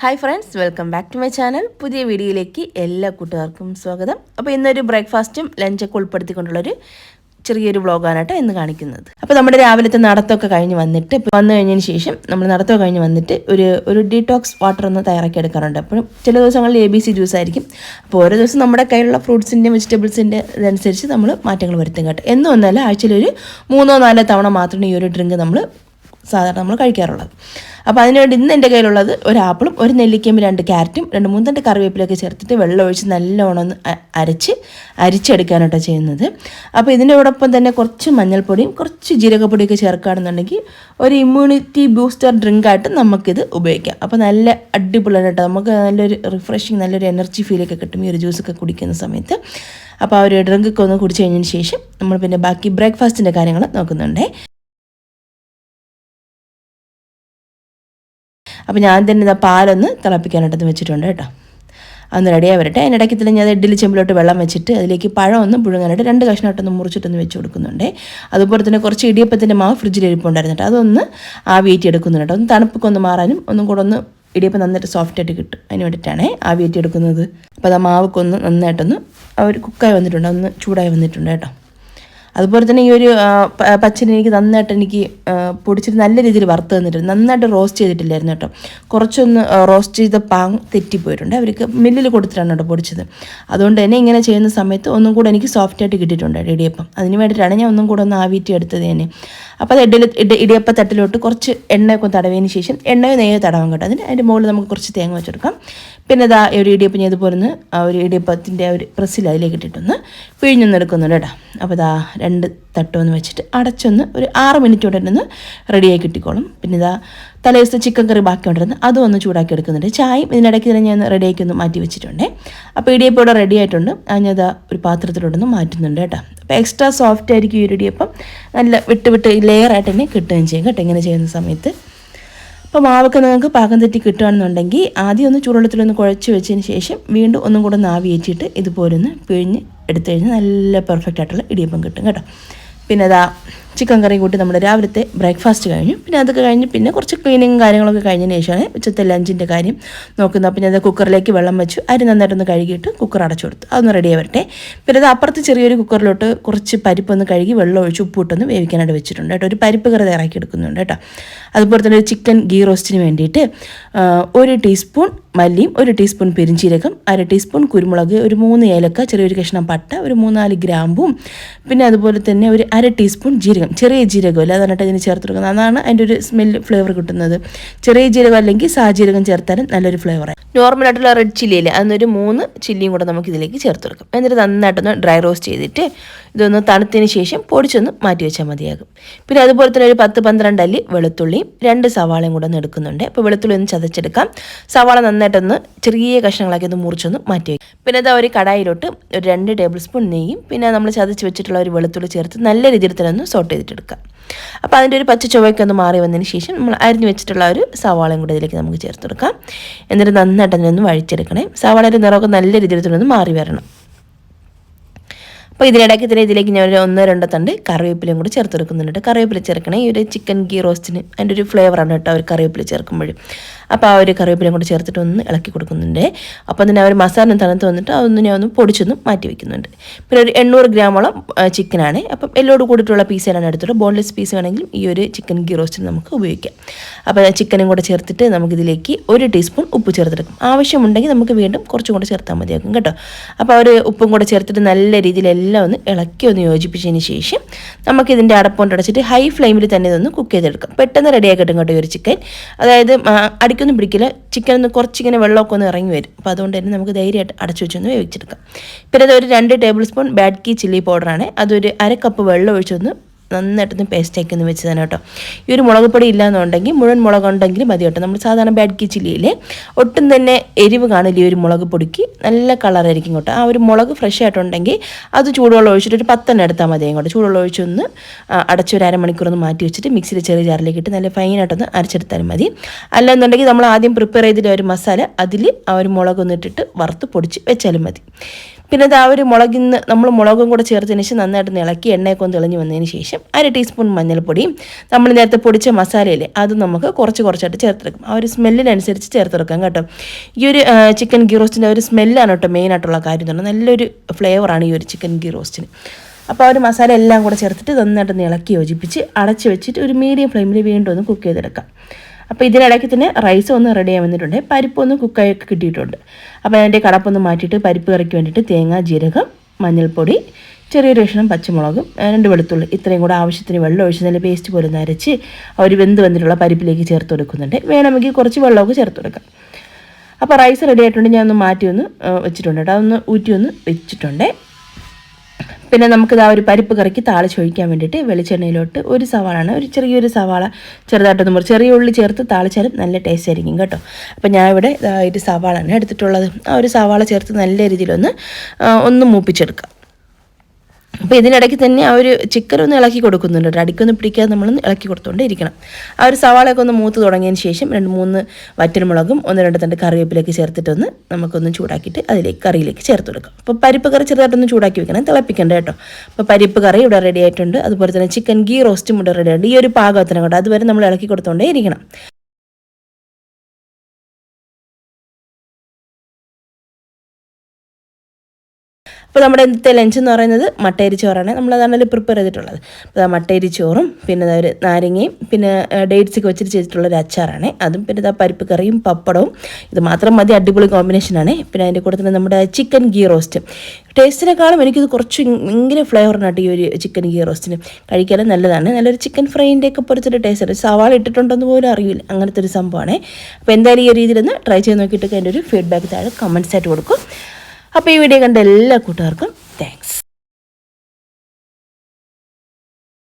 Hi friends welcome back to my channel പുതിയ വീഡിയോയിലേക്ക് എല്ലാ കൂട്ടുകാർക്കും സ്വാഗതം. അപ്പോൾ ഇന്നൊരു ബ്രേക്ക്ഫാസ്റ്റും ലഞ്ചൊക്കെ ഉൾപ്പെടുത്തിക്കൊണ്ടുള്ളൊരു ചെറിയൊരു വ്ളോഗാണ് കേട്ടോ ഇന്ന് കാണിക്കുന്നത്. അപ്പോൾ നമ്മുടെ രാവിലത്തെ നടത്തമൊക്കെ കഴിഞ്ഞ് വന്നിട്ട് ഇപ്പോൾ വന്നു കഴിഞ്ഞതിന് ശേഷം നമ്മൾ നടത്തമൊക്കെ കഴിഞ്ഞ് വന്നിട്ട് ഒരു ഒരു ഡീടോക്സ് വാട്ടർ ഒന്ന് തയ്യാറാക്കി എടുക്കാറുണ്ട്. അപ്പോൾ ചില ദിവസങ്ങളിൽ എ ബി സി ജ്യൂസ് ആയിരിക്കും. അപ്പോൾ ഓരോ ദിവസം നമ്മുടെ കയ്യിലുള്ള ഫ്രൂട്ട്സിന്റെ വെജിറ്റബിൾസിന്റെ ഇതനുസരിച്ച് നമ്മൾ മാറ്റങ്ങൾ വരുത്തും കേട്ടോ. എന്നും ഒന്നല്ല ആഴ്ചയിലൊരു മൂന്നോ നാലോ തവണ മാത്രമേ ഈ ഒരു ഡ്രിങ്ക് നമ്മൾ സാധാരണ നമ്മൾ കഴിക്കാറുള്ളത് അപ്പോൾ അതിനുവേണ്ടി ഇന്ന് എന്റെ കയ്യിലുള്ളത് ഒരു ആപ്പിളും ഒരു നെല്ലിക്കയും രണ്ട് ക്യാരറ്റും രണ്ട് മൂന്ന് തണ്ട് കറിവേപ്പിലൊക്കെ ചേർത്തിട്ട് വെള്ളം ഒഴിച്ച് നല്ലോണം ഒന്ന് അരച്ച് അരിച്ചെടുക്കാനോട്ടോ ചെയ്യുന്നത്. അപ്പോൾ ഇതിനോടൊപ്പം തന്നെ കുറച്ച് മഞ്ഞൾപ്പൊടിയും കുറച്ച് ജീരകപ്പൊടിയൊക്കെ ചേർക്കുകയാണെന്നുണ്ടെങ്കിൽ ഒരു ഇമ്മ്യൂണിറ്റി ബൂസ്റ്റർ ഡ്രിങ്കായിട്ട് നമുക്കിത് ഉപയോഗിക്കാം. അപ്പോൾ നല്ല അടിപൊളിയാണ് കേട്ടോ. നമുക്ക് നല്ലൊരു റിഫ്രഷിങ് നല്ലൊരു എനർജി ഫീലൊക്കെ കിട്ടും ഈ ഒരു ജ്യൂസൊക്കെ കുടിക്കുന്ന സമയത്ത്. അപ്പോൾ ആ ഒരു ഡ്രിങ്കൊക്കെ ഒന്ന് കുടിച്ച് കഴിഞ്ഞതിന് ശേഷം നമ്മൾ പിന്നെ ബാക്കി ബ്രേക്ക്ഫാസ്റ്റിന്റെ കാര്യങ്ങൾ നോക്കുന്നുണ്ടേ. അപ്പോൾ ഞാൻ തന്നെ ഇതാ പാലൊന്ന് തിളപ്പിക്കാനായിട്ടത് വെച്ചിട്ടുണ്ട് കേട്ടോ. അന്ന് റെഡിയായി വരട്ടെ അതിനിടയ്ക്ക് തന്നെ ഞാൻ ഇഡ്ഡലി ചെമ്പിലോട്ട് വെള്ളം വെച്ചിട്ട് അതിലേക്ക് പഴം ഒന്ന് പുഴുങ്ങാനായിട്ട് രണ്ട് കഷ്ണമായിട്ടൊന്ന് മുറിച്ചിട്ടൊന്ന് വെച്ച് കൊടുക്കുന്നുണ്ട്. അതുപോലെ തന്നെ കുറച്ച് ഇടിയപ്പത്തിന്റെ മാവ് ഫ്രിഡ്ജിൽ ഇരിപ്പുണ്ടായിരുന്നു കേട്ടോ. അതൊന്ന് ആവിയേറ്റി എടുക്കുന്നുണ്ട് ഒന്ന് തണുപ്പൊക്കെ ഒന്ന് മാറാനും ഒന്നും കൂടെ ഒന്ന് ഇടിയപ്പം നന്നായിട്ട് സോഫ്റ്റ് ആയിട്ട് കിട്ടും. അതിന് വേണ്ടിയിട്ടാണ് ആവിയേറ്റി എടുക്കുന്നത്. അപ്പോൾ അത് മാവൊക്കെ ഒന്ന് നന്നായിട്ടൊന്ന് ഒരു കുക്കായി വന്നിട്ടുണ്ട്. ഒന്ന് ചൂടായി വന്നിട്ടുണ്ട് കേട്ടോ. അതുപോലെ തന്നെ ഈ ഒരു ആ, പ- പച്ചരി എനിക്ക് നന്നായിട്ട് എനിക്ക് പൊടിച്ചിട്ട് നല്ല രീതിയിൽ വറുത്ത് തന്നിട്ടുണ്ട്. നന്നായിട്ട് റോസ്റ്റ് ചെയ്തിട്ടില്ലായിരുന്നു കേട്ടോ. കുറച്ചൊന്ന് റോസ്റ്റ് ചെയ്ത പാങ് തെറ്റിപ്പോയിട്ടുണ്ട്. അവർക്ക് മില്ലിൽ കൊടുത്തിട്ടാണ് കേട്ടോ പൊടിച്ചത്. അതുകൊണ്ട് തന്നെ ഇങ്ങനെ ചെയ്യുന്ന സമയത്ത് ഒന്നും കൂടെ എനിക്ക് സോഫ്റ്റ് ആയിട്ട് കിട്ടിയിട്ടുണ്ട് ഇടിയപ്പം. അതിന് വേണ്ടിയിട്ടാണ് ഞാൻ ഒന്നും കൂടെ ഒന്ന് ആവിറ്റി എടുത്തത് തന്നെ. അപ്പോൾ അത് ഇഡലി ഇഡ ഇടിയപ്പ തട്ടിലോട്ട് കുറച്ച് എണ്ണയൊക്കെ തടവിയതിന് ശേഷം എണ്ണയോ നെയ്യോ തടവാൻ കേട്ടോ. അതിന് അതിന്റെ മുകളിൽ നമുക്ക് കുറച്ച് തേങ്ങ വെച്ചെടുക്കാം. പിന്നെ ഇതാ ഒരു ഇടിയപ്പം ഞാൻ ഇതുപോലെ ഒന്ന് ഒരു ഇടിയപ്പത്തിന്റെ ഒരു പ്രസ്സിൽ അതിലേക്ക് ഇട്ടിട്ടൊന്ന് പിഴിഞ്ഞൊന്നെടുക്കുന്നുണ്ട് കേട്ടോ. അപ്പോൾ ഇതാ രണ്ട് തട്ടൊന്ന് വെച്ചിട്ട് അടച്ചൊന്ന് ഒരു ആറ് മിനിറ്റ് കൊണ്ട് തന്നെ റെഡിയായി കിട്ടിക്കോളും. പിന്നെ ഇതാ തലേദിവസത്തെ ചിക്കൻ കറി ബാക്കി ഉണ്ടായിരുന്നു അതും ഒന്ന് ചൂടാക്കി എടുക്കുന്നുണ്ട്. ചായയും ഇതിനിടയ്ക്ക് തന്നെ ഞാൻ റെഡിയാക്കി ഒന്ന് മാറ്റി വെച്ചിട്ടുണ്ട്. അപ്പോൾ ഇടിയപ്പം ഇവിടെ റെഡി ആയിട്ടുണ്ട്. ഞാനത് ഒരു പാത്രത്തിലോട്ടൊന്ന് മാറ്റുന്നുണ്ട് കേട്ടോ. അപ്പോൾ എക്സ്ട്രാ സോഫ്റ്റ് ആയിരിക്കും ഈ ഇടിയപ്പം. നല്ല വിട്ട് വിട്ട് ലെയർ ആയിട്ട് തന്നെ കിട്ടുകയും ചെയ്യും കേട്ടോ ഇങ്ങനെ ചെയ്യുന്ന സമയത്ത്. അപ്പോൾ മാവൊക്കെ നിങ്ങൾക്ക് പാകം തെറ്റി കിട്ടുകയാണെന്നുണ്ടെങ്കിൽ ആദ്യം ഒന്ന് ചൂടുവെള്ളത്തിലൊന്ന് കുഴച്ച് വെച്ചതിന് ശേഷം വീണ്ടും ഒന്നും കൂടെ ഒന്ന് ആവി ഒന്ന് പിഴിഞ്ഞ് എടുത്തു കഴിഞ്ഞാൽ നല്ല പെർഫെക്റ്റ് ആയിട്ടുള്ള ഇടിയപ്പം കിട്ടും കേട്ടോ. പിന്നെ അതാ ചിക്കൻ കറി കൂട്ടി നമ്മുടെ രാവിലത്തെ ബ്രേക്ക്ഫാസ്റ്റ് കഴിഞ്ഞു. പിന്നെ അതൊക്കെ കഴിഞ്ഞ് പിന്നെ കുറച്ച് ക്ലീനിങ്ങും കാര്യങ്ങളൊക്കെ കഴിഞ്ഞതിന് ശേഷമാണ് ഉച്ചത്തെ ലഞ്ചിന്റെ കാര്യം നോക്കുന്നത്. അപ്പം ഞാൻ കുക്കറിലേക്ക് വെള്ളം വെച്ചു. അരി നന്നായിട്ടൊന്ന് കഴുകിയിട്ട് കുക്കർ അടച്ചു കൊടുത്തു. അതൊന്ന് റെഡി ആവട്ടെ. പിന്നെ അത് അപ്പുറത്ത് ചെറിയൊരു കുക്കറിലോട്ട് കുറച്ച് പരിപ്പൊന്ന് കഴുകി വെള്ളം ഒഴിച്ച് ഉപ്പിട്ടൊന്ന് വേവിക്കാനായിട്ട് വെച്ചിട്ടുണ്ട് കേട്ടോ. ഒരു പരിപ്പ് കറി തയ്യാറാക്കി എടുക്കുന്നുണ്ട് കേട്ടോ. അതുപോലെ തന്നെ ഒരു ചിക്കൻ ഗീ റോസ്റ്റിന് വേണ്ടിയിട്ട് ഒരു ടീസ്പൂൺ മല്ലിയും ഒരു ടീസ്പൂൺ പെരിഞ്ചീരകം അര ടീസ്പൂൺ കുരുമുളക് ഒരു മൂന്ന് ഏലക്ക ചെറിയൊരു കഷ്ണം പട്ട ഒരു മൂന്നാൽ ഗ്രാമ്പും പിന്നെ അതുപോലെ തന്നെ ഒരു അര ടീസ്പൂൺ ജീരകം. ചെറിയ ജീരകം അല്ല അതാണ് ഇതിന് ചേർത്ത് കൊടുക്കുന്നത്. അതാണ് അതിന്റെ ഒരു സ്മെല്ല് ഫ്ലേവർ കിട്ടുന്നത്. ചെറിയ ജീരകം അല്ലെങ്കിൽ സാജീരകം ചേർത്താലും നല്ലൊരു ഫ്ലേവറായി നോർമലായിട്ടുള്ള റെഡ് ചില്ലി അതിനൊരു മൂന്ന് ചില്ലിയും കൂടെ നമുക്ക് ഇതിലേക്ക് ചേർത്ത് കൊടുക്കാം. എന്നിട്ട് നന്നായിട്ടൊന്ന് ഡ്രൈ റോസ്റ്റ് ചെയ്തിട്ട് ഇതൊന്ന് തണുത്തതിന് ശേഷം പൊടിച്ചൊന്ന് മാറ്റി വെച്ചാൽ മതിയാകും. പിന്നെ അതുപോലെ തന്നെ ഒരു പത്ത് പന്ത്രണ്ട് അല്ലി വെളുത്തുള്ളിയും രണ്ട് സവാളയും കൂടെ ഒന്ന് എടുക്കുന്നുണ്ട്. അപ്പോൾ വെളുത്തുള്ളി ഒന്ന് ചതച്ചെടുക്കാം. സവാള നന്നായിട്ടൊന്ന് ചെറിയ കഷ്ണങ്ങളാക്കി ഒന്ന് മുറിച്ചൊന്ന് മാറ്റി വയ്ക്കും പിന്നെ അതാ ഒരു കടായിലോട്ട് ഒരു രണ്ട് ടേബിൾ സ്പൂൺ നെയ്യും പിന്നെ നമ്മൾ ചതച്ച് വെച്ചിട്ടുള്ള ഒരു വെളുത്തുള്ളി ചേർത്ത് നല്ല രീതിയിൽ തന്നെ ഒന്ന് സോട്ട് ചെയ്തിട്ടെടുക്കാം. അപ്പോൾ അതിന്റെ ഒരു പച്ച ചുവയ്ക്ക് ഒന്ന് മാറി വന്നതിന് ശേഷം നമ്മൾ അരിഞ്ഞ് വെച്ചിട്ടുള്ള ഒരു സവാളയും കൂടെ ഇതിലേക്ക് നമുക്ക് ചേർത്ത് കൊടുക്കാം എന്നിട്ട് നന്നായിട്ട് അതിനൊന്ന് വഴിച്ചെടുക്കണേ സവാളയുടെ നിറമൊക്കെ നല്ല രീതിയിൽ തന്നെ ഒന്ന് മാറി വരണം. അപ്പോൾ ഇതിനിടയ്ക്ക് തന്നെ ഇതിലേക്ക് ഞാൻ ഒരു ഒന്നോ രണ്ടോ തണ്ട് കറിവേപ്പിലയും കൂടി ചേർത്ത് കൊടുക്കുന്നുണ്ട് കറിവേപ്പില ചേർക്കണേ ഈ ഒരു ചിക്കൻ ഗീ റോസ്റ്റിന് അതിന്റെ ഒരു ഫ്ലേവറാണ് കേട്ടോ ഒരു കറിവേപ്പില ചേർക്കുമ്പോൾ അപ്പോൾ ആ ഒരു കറിവേപ്പിലയും കൂടി ചേർത്തിട്ട് ഒന്ന് ഇളക്കി കൊടുക്കുന്നുണ്ട്. അപ്പോൾ തന്നെ ഒരു മസാല തണുത്ത് വന്നിട്ട് അതൊന്ന് ഞാൻ ഒന്ന് പൊടിച്ചൊന്ന് മാറ്റി വെക്കുന്നുണ്ട്. പിന്നെ ഒരു എണ്ണൂറ് ഗ്രാമോളം ചിക്കനാണ് അപ്പം എല്ലോട് കൂടിയിട്ടുള്ള പീസുകളാണ് എടുത്തിട്ട് ബോൺലെസ് പീസ് വേണമെങ്കിലും ഈ ഒരു ചിക്കൻ ഗീ റോസ്റ്റിന് നമുക്ക് ഉപയോഗിക്കാം. അപ്പോൾ ചിക്കനും കൂടെ ചേർത്തിട്ട് നമുക്കിതിലേക്ക് ഒരു ടീസ്പൂൺ ഉപ്പ് ചേർത്തെടുക്കും. ആവശ്യമുണ്ടെങ്കിൽ നമുക്ക് വീണ്ടും കുറച്ചും കൂടെ ചേർത്താൽ മതിയാക്കും കേട്ടോ. അപ്പോൾ ഒരു ഉപ്പും കൂടെ ചേർത്തിട്ട് നല്ല രീതിയിൽ എല്ലാം ഒന്ന് ഇളക്കി ഒന്ന് യോജിപ്പിച്ചതിന് ശേഷം നമുക്കിതിന്റെ അടപ്പുകൊണ്ട് അടച്ചിട്ട് ഹൈ ഫ്ലെയിമിൽ തന്നെ ഇതൊന്ന് കുക്ക് ചെയ്തെടുക്കാം. പെട്ടെന്ന് റെഡിയാക്കിട്ടും കേട്ടോ ഈ ഒരു ചിക്കൻ അതായത് ആ, അടിക്കൊന്നും പിടിക്കില്ല. ചിക്കൻ ഒന്ന് കുറച്ചിങ്ങനെ വെള്ളമൊക്കെ ഒന്ന് ഇറങ്ങി വരും. അപ്പോൾ അതുകൊണ്ട് തന്നെ നമുക്ക് ധൈര്യമായിട്ട് അടച്ചു വെച്ചൊന്ന് വേവിച്ചെടുക്കാം. പിന്നെ അത് ഒരു രണ്ട് ടേബിൾ സ്പൂൺ ബാഡ്കി ചില്ലി പൗഡറാണ് അതൊരു അര കപ്പ് വെള്ളം ഒഴിച്ചൊന്ന് നന്നായിട്ടൊന്ന് പേസ്റ്റാക്കി ഒന്ന് വെച്ച് തന്നെ കേട്ടോ. ഈ ഒരു മുളക് പൊടി ഇല്ലാന്നുണ്ടെങ്കിൽ മുഴുവൻ മുളക് ഉണ്ടെങ്കിൽ മതി കേട്ടോ. നമ്മൾ സാധാരണ ബാഡ് കി ചില്ലിയിലെ ഒട്ടും തന്നെ എരിവ് കാണില്ല ഈ ഒരു മുളക് പൊടിക്ക്. നല്ല കളറായിരിക്കും കേട്ടോ. ആ ഒരു മുളക് ഫ്രഷ് ആയിട്ടുണ്ടെങ്കിൽ അത് ചൂടുവെള്ളം ഒഴിച്ചിട്ട് ഒരു പത്തെണ്ണം എടുത്താൽ മതി കേട്ടോ ചൂടുവെള്ളം ഒഴിച്ചൊന്ന് അടച്ച് ഒരു അരമണിക്കൂർ ഒന്ന് മാറ്റി വെച്ചിട്ട് മിക്സിയിൽ ചെറിയ ജാറിലേക്ക് ഇട്ട് നല്ല ഫൈനായിട്ടൊന്ന് അരച്ചെടുത്താലും മതി. അല്ലെന്നുണ്ടെങ്കിൽ നമ്മൾ ആദ്യം പ്രിപ്പയർ ചെയ്തിട്ട് ഒരു മസാല അതിൽ ആ ഒരു മുളക് ഒന്ന് ഇട്ടിട്ട് വറുത്ത് പൊടിച്ച് വെച്ചാലും മതി. പിന്നെ ഇത് ആ ഒരു മുളകിന്ന് നമ്മൾ മുളകും കൂടെ ചേർത്തതിന് ശേഷം നന്നായിട്ട് ഇളക്കി എണ്ണയൊക്കെ ഒന്ന് തെളിഞ്ഞ് വന്നതിന് ശേഷം അര ടീസ്പൂൺ മഞ്ഞൾപ്പൊടിയും നമ്മൾ നേരത്തെ പൊടിച്ച മസാലയില്ലേ അത് നമുക്ക് കുറച്ച് കുറച്ചായിട്ട് ചേർത്തെടുക്കും. ആ ഒരു സ്മെല്ലിനനുസരിച്ച് ചേർത്തെടുക്കാം കേട്ടോ. ഈ ഒരു ചിക്കൻ ഗീ റോസ്റ്റിന്റെ ഒരു സ്മെല്ലാണ് കേട്ടോ മെയിനായിട്ടുള്ള കാര്യം എന്ന് പറഞ്ഞാൽ നല്ലൊരു ഫ്ലേവറാണ് ഈ ഒരു ചിക്കൻ ഗീ റോസ്റ്റിന്. അപ്പോൾ ആ ഒരു മസാല എല്ലാം കൂടെ ചേർത്തിട്ട് നന്നായിട്ട് ഇളക്കി യോജിപ്പിച്ച് അടച്ച് വെച്ചിട്ട് ഒരു മീഡിയം ഫ്ലെയിമിൽ വീണ്ടും ഒന്ന് കുക്ക് ചെയ്തെടുക്കാം. അപ്പോൾ ഇതിനിടയ്ക്ക് തന്നെ റൈസ് ഒന്ന് റെഡി ആയി വന്നിട്ടുണ്ട്. പരിപ്പ് ഒന്ന് കുക്കായൊക്കെ കിട്ടിയിട്ടുണ്ട്. അപ്പോൾ അതിന്റെ കടപ്പൊന്ന് മാറ്റിയിട്ട് പരിപ്പ് കറിക്ക് വേണ്ടിയിട്ട് തേങ്ങ ജീരകം മഞ്ഞൾപ്പൊടി ചെറിയൊരു കഷ്ണം പച്ചമുളകും രണ്ട് വെളുത്തുള്ളി ഇത്രയും കൂടെ ആവശ്യത്തിന് വെള്ളം ഒഴിച്ച് നല്ല പേസ്റ്റ് പോലെ നരച്ച് അവർ വെന്ത് വന്നിട്ടുള്ള പരിപ്പിലേക്ക് ചേർത്ത് കൊടുക്കുന്നുണ്ട്. വേണമെങ്കിൽ കുറച്ച് വെള്ളമൊക്കെ ചേർത്ത് കൊടുക്കാം. അപ്പോൾ റൈസ് റെഡി ആയിട്ടുണ്ട്. ഞാനൊന്ന് മാറ്റി ഒന്ന് വെച്ചിട്ടുണ്ട് കേട്ടോ. അതൊന്ന് ഊറ്റി ഒന്ന് വെച്ചിട്ടുണ്ട്. പിന്നെ നമുക്കിത് ആ ഒരു പരിപ്പ് കറിക്ക് താളിച്ചൊഴിക്കാൻ വേണ്ടിയിട്ട് വെളിച്ചെണ്ണയിലോട്ട് ഒരു സവാളാണ് ഒരു ചെറിയൊരു സവാള ചെറുതായിട്ടൊന്ന് മുറി ചെറിയ ഉള്ളി ചേർത്ത് താളിച്ചാലും നല്ല ടേസ്റ്റ് ആയിരിക്കും കേട്ടോ. അപ്പോൾ ഞാൻ ഇവിടെ ഒരു സവാളാണ് എടുത്തിട്ടുള്ളത്. ആ ഒരു സവാള ചേർത്ത് നല്ല രീതിയിലൊന്ന് ഒന്ന് മൂപ്പിച്ചെടുക്കാം. അപ്പോൾ ഇതിനിടയ്ക്ക് തന്നെ ആ ഒരു ചിക്കൻ ഒന്ന് ഇളക്കി കൊടുക്കുന്നുണ്ട്. കേട്ടോ. അടിക്കൊന്ന് പിടിക്കാതെ നമ്മളൊന്ന് ഇളക്കി കൊടുത്തുകൊണ്ട് ഇരിക്കണം ആ ഒരു സവാളയൊക്കെ ഒന്ന് മൂത്ത് തുടങ്ങിയതിന് ശേഷം രണ്ട് മൂന്ന് വറ്റൽമുളകും ഒന്ന് രണ്ട് തണ്ട് കറിവേപ്പിലേക്ക് ചേർത്തിട്ടൊന്ന് നമുക്കൊന്ന് ചൂടാക്കിയിട്ട് അതിലേക്ക് കറിയിലേക്ക് ചേർത്ത് കൊടുക്കാം. അപ്പോൾ പരിപ്പ് കറി ചെറുതായിട്ടൊന്ന് ചൂടാക്കി വെക്കണം. തിളപ്പിക്കേണ്ട കേട്ടോ. അപ്പോൾ പരിപ്പ് കറി ഇവിടെ റെഡി ആയിട്ടുണ്ട്. അതുപോലെ തന്നെ ചിക്കൻ ഗീ റോസ്റ്റും ഇവിടെ റെഡി ആയിട്ടുണ്ട്. ഈ ഒരു പാകത്തിന് കേട്ടോ അതുവരെ നമ്മൾ ഇളക്കി കൊടുത്തുകൊണ്ടേ ഇരിക്കണം. അപ്പോൾ നമ്മുടെ ഇന്നത്തെ ലഞ്ച് എന്ന് പറയുന്നത് മട്ടയരി ചോറാണ്. നമ്മൾ അതാണ് പ്രിപ്പയർ ചെയ്തിട്ടുള്ളത്. അപ്പോൾ മട്ടയരി ചോറും പിന്നെ ഒരു നാരങ്ങയും പിന്നെ ഡേറ്റ്സ് ഒക്കെ വെച്ചിട്ട് ചെയ്തിട്ടുള്ളൊരു അച്ചാറാണ്. അതും പിന്നെ ഇതാ പരിപ്പ് കറിയും പപ്പടവും. ഇത് മാത്രം മതി അടിപൊളി കോമ്പിനേഷനാണ് പിന്നെ അതിന്റെ കൂടെ തന്നെ നമ്മുടെ ചിക്കൻ ഗീ റോസ്റ്റ് ടേസ്റ്റിനെക്കാളും എനിക്കിത് കുറച്ച് ഭയങ്കര ഫ്ലേവറിനായിട്ട് ഈ ഒരു ചിക്കൻ ഗീ റോസ്റ്റിന് കഴിക്കാനും നല്ലതാണ്. നല്ലൊരു ചിക്കൻ ഫ്രൈന്റെ ഒക്കെ പൊരിച്ചൊരു ടേസ്റ്റ് സവാള ഇട്ടിട്ടുണ്ടെന്ന് പോലും അറിയില്ല. അങ്ങനത്തെ ഒരു സംഭവമാണ്. അപ്പോൾ എന്തായാലും ഈ രീതിയിലൊന്ന് ട്രൈ ചെയ്ത് നോക്കിയിട്ട് അതിന്റെ ഒരു ഫീഡ്ബാക്ക് താഴെ കമൻസ് ആയിട്ട് കൊടുക്കും. അപ്പോൾ ഈ വീഡിയോ കണ്ട എല്ലാ കൂട്ടുകാർക്കും